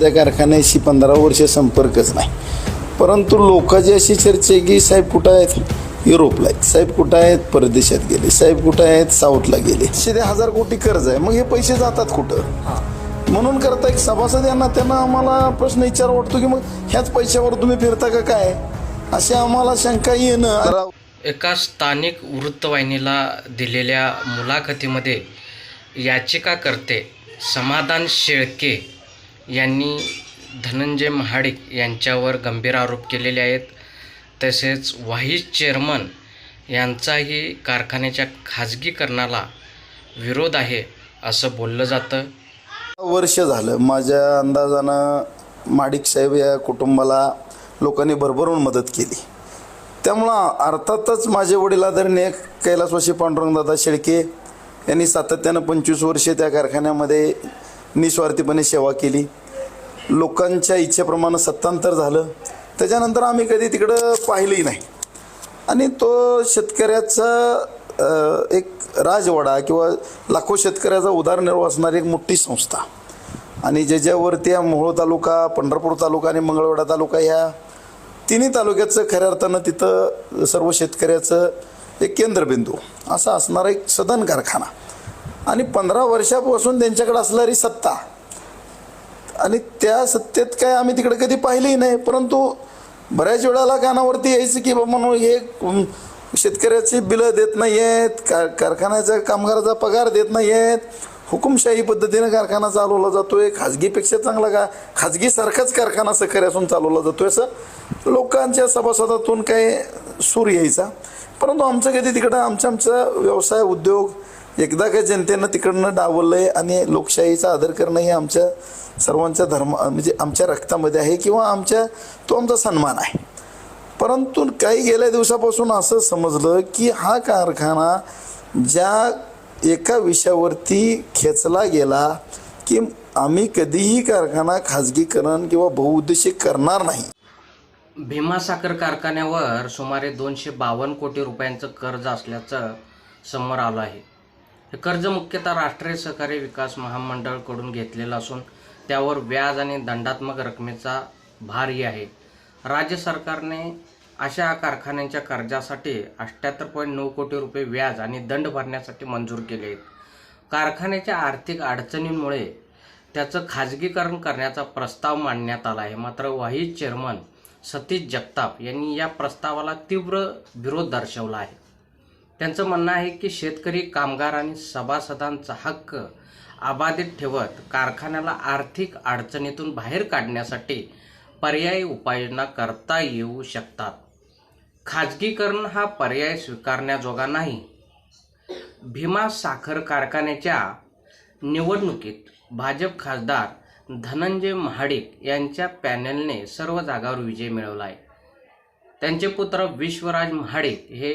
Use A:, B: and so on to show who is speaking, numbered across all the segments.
A: त्या कारखान्याशी पंधरा वर्ष संपर्कच नाही. परंतु लोकांची अशी चर्चा आहे की साहेब कुठं आहेत? युरोपला आहेत. साहेब कुठं आहेत? परदेशात गेले. साहेब कुठं आहेत? साऊथला गेले. शिदे हजार कोटी कर्ज आहे. मग हे पैसे जातात कुठं? म्हणून करता एक सभासद यांना त्यांना आम्हाला प्रश्न विचार वाटतो की मग ह्याच पैशावर तुम्ही फिरता का काय? असे आम्हाला शंका येणं
B: एका स्थानिक वृत्तवाहिनीला दिलेल्या मुलाखतीमध्ये याचिकाकर्ते समाधान शेळके यांनी धनंजय महाडिक यांच्यावर गंभीर आरोप केलेले आहेत. तसेच व्हाईस चेअरमन यांचाही कारखान्याच्या खाजगीकरणाला विरोध आहे असं बोललं जातं.
A: वर्ष झालं माझ्या अंदाजानं माडिक साहेब या कुटुंबाला लोकांनी भरभरून मदत केली. त्यामुळं अर्थातच माझे वडील कैलासवासी पांडुरंगदादा शेळके यांनी सातत्यानं पंचवीस वर्षे त्या कारखान्यामध्ये निस्वार्थीपणे सेवा केली. लोकांच्या इच्छेप्रमाणे सत्तांतर झालं. त्याच्यानंतर आम्ही कधी तिकडं पाहिलंही नाही. आणि तो शेतकऱ्याचा एक राजवाडा किंवा लाखो शेतकऱ्याचा उदारनिर्वाह असणारी एक मोठी संस्था. आणि ज्याच्यावरती हा मोहोळ तालुका पंढरपूर तालुका आणि मंगळवेढा तालुका ह्या तिन्ही तालुक्याचं खऱ्या अर्थानं तिथं सर्व शेतकऱ्याचं एक केंद्रबिंदू. असा असणारा एक सदन कारखाना. आणि पंधरा वर्षापासून त्यांच्याकडे असणारी सत्ता. आणि त्या सत्तेत काय आम्ही तिकडे कधी पाहिलंही नाही परंतु बऱ्याच वेळाला कानावरती यायचं की बाबा म्हणून हे शेतकऱ्याची बिलं देत नाही आहेत कार कारखान्याच्या कामगाराचा पगार देत नाही आहेत हुकुमशाही पद्धतीने कारखाना चालवला जातो आहे खाजगीपेक्षा चांगला का खाजगीसारखाच कारखाना सहकारी असून चालवला जातो आहे असं लोकांच्या सभासदातून काय सूर यायचा. परंतु आमचं कधी तिकडं आमच्या आमचा व्यवसाय उद्योग एकदा काय जनतेनं तिकडनं डावललंय आणि लोकशाहीचा आदर करणं हे आमच्या सर्वांच्या धर्म म्हणजे आमच्या रक्तामध्ये आहे किंवा आमच्या तो आमचा सन्मान आहे. परंतु काही गेल्या दिवसापासून असं समजलं की हा कारखाना ज्या एका विषयावरती खेचला गेला की आम्ही कधीही कारखाना खाजगीकरण किंवा बहुउद्देशी करणार नाही.
B: भीमा साखर कारखान्यावर सुमारे दोनशे बावन्न कोटी रुपयांचं कर्ज असल्याचं समोर आलं आहे. हे कर्ज मुख्यतः राष्ट्रीय सहकारी विकास महामंडळकडून घेतलेलं असून त्यावर व्याज आणि दंडात्मक रकमेचा भारही आहे. राज्य सरकारने अशा कारखान्यांच्या कर्जासाठी अठ्ठ्याहत्तर पॉईंट नऊ कोटी रुपये व्याज आणि दंड भरण्यासाठी मंजूर केले आहेत. कारखान्याच्या आर्थिक अडचणींमुळे त्याचं खाजगीकरण करण्याचा प्रस्ताव मांडण्यात आला आहे. मात्र व्हाईस चेअरमन सतीश जगताप यांनी या प्रस्तावाला तीव्र विरोध दर्शवला आहे. त्यांचं म्हणणं आहे की शेतकरी कामगार आणि सभासदांचा हक्क अबाधित ठेवत कारखान्याला आर्थिक अडचणीतून बाहेर काढण्यासाठी पर्यायी उपाययोजना करता येऊ शकतात. खाजगीकरण हा पर्याय स्वीकारण्याजोगा नाही. भीमा साखर कारखान्याच्या निवडणुकीत भाजप खासदार धनंजय महाडिक यांच्या पॅनेलने सर्व जागावर विजय मिळवला आहे त्यांचे पुत्र विश्वराज महाडिक हे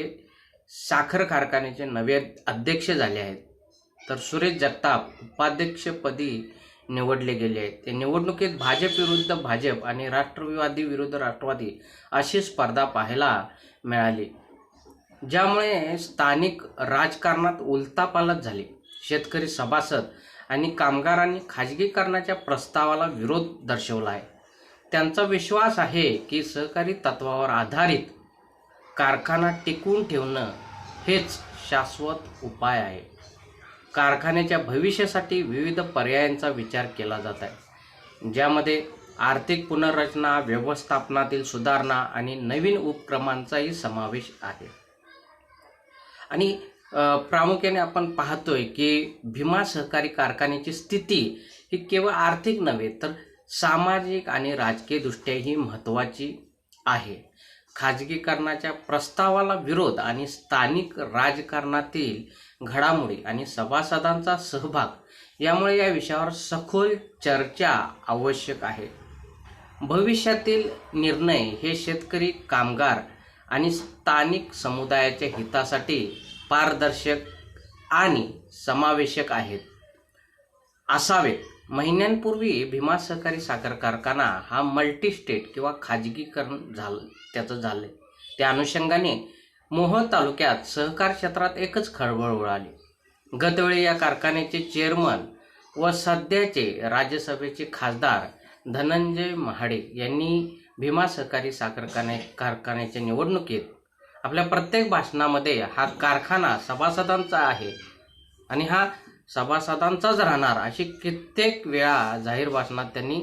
B: साखर कारखान्याचे नवे अध्यक्ष झाले आहेत. तर सुरेश जगताप उपाध्यक्षपदी निवडले गेले आहेत. ते निवडणुकीत भाजप विरुद्ध भाजप आणि राष्ट्रवादी विरुद्ध राष्ट्रवादी अशी स्पर्धा पाहायला मिळाली. ज्यामुळे स्थानिक राजकारणात उलतापालत झाली. शेतकरी सभासद आणि कामगारांनी खाजगीकरणाच्या प्रस्तावाला विरोध दर्शवला आहे. त्यांचा विश्वास आहे की सहकारी तत्वावर आधारित कारखाना टिकून ठेवणं हेच शाश्वत उपाय आहे. कारखान्याच्या भविष्यासाठी विविध पर्यायांचा विचार केला जात आहे. ज्यामध्ये आर्थिक पुनर्रचना व्यवस्थापनातील सुधारणा आणि नवीन उपक्रमांचाही समावेश आहे. आणि प्रामुख्याने आपण पाहतोय की भीमा सहकारी कारखान्याची स्थिती ही केवळ आर्थिक नव्हे तर सामाजिक आणि राजकीय दृष्ट्याही महत्त्वाची आहे. खाजगीकरणाच्या प्रस्तावाला विरोध आणि स्थानिक राजकारणातील घडामोडी आणि सभासदांचा सहभाग यामुळे या विषयावर सखोल चर्चा आवश्यक आहे. भविष्यातील निर्णय हे शेतकरी कामगार आणि स्थानिक समुदायाच्या हितासाठी पारदर्शक आणि समावेशक आहेत. असावेत महिन्यांपूर्वी भीमा सहकारी साखर कारखाना हा मल्टी स्टेट किंवा खाजगीकरण झालं त्याचं झालं त्या अनुषंगाने मोहोळ तालुक्यात सहकार क्षेत्रात एकच खळबळ उडाली. गतवेळी या कारखान्याचे चेअरमन व सध्याचे राज्यसभेचे खासदार धनंजय महाडे यांनी भीमा सहकारी साखर कारखान्याच्या निवडणुकीत आपल्या प्रत्येक भाषणामध्ये हा कारखाना सभासदांचा आहे आणि हा सभासदांचाच राहणार अशी कित्येक वेळा जाहीर भाषणात त्यांनी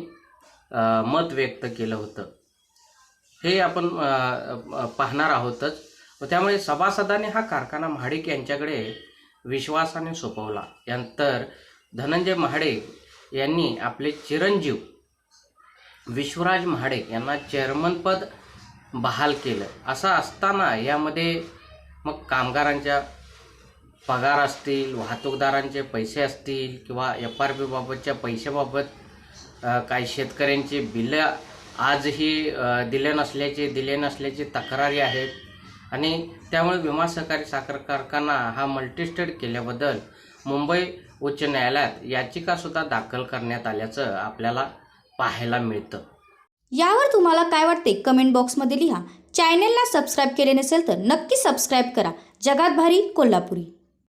B: मत व्यक्त केलं होतं. हे आपण पाहणार आहोतच. त्यामुळे सभासदांनी हा कारखाना महाडिक यांच्याकडे विश्वासाने सोपवला. यानंतर धनंजय महाडे यांनी आपले चिरंजीव विश्वराज महाडे यांना चेअरमनपद बहाल केलं. असं असताना यामध्ये मग कामगारांच्या पगार असतील वाहतूकदारांचे पैसे असतील किंवा एफ आर पीबाबतच्या पैशाबाबत काही शेतकऱ्यांची बिलं आजही दिले नसल्याचे दिले नसल्याची तक्रारी आहेत. आणि त्यामुळे विमा सहकारी साखर कारखाना हा मल्टीस्टेट केल्याबद्दल मुंबई उच्च न्यायालयात याचिकासुद्धा दाखल करण्यात आल्याचं आपल्याला पाहायला मिळतं.
C: यावर तुम्हाला काय वाटते? कमेंट बॉक्समध्ये लिहा. चॅनेलला सबस्क्राईब केले नसेल तर नक्की सबस्क्राईब करा. जगात भारी कोल्हापुरी.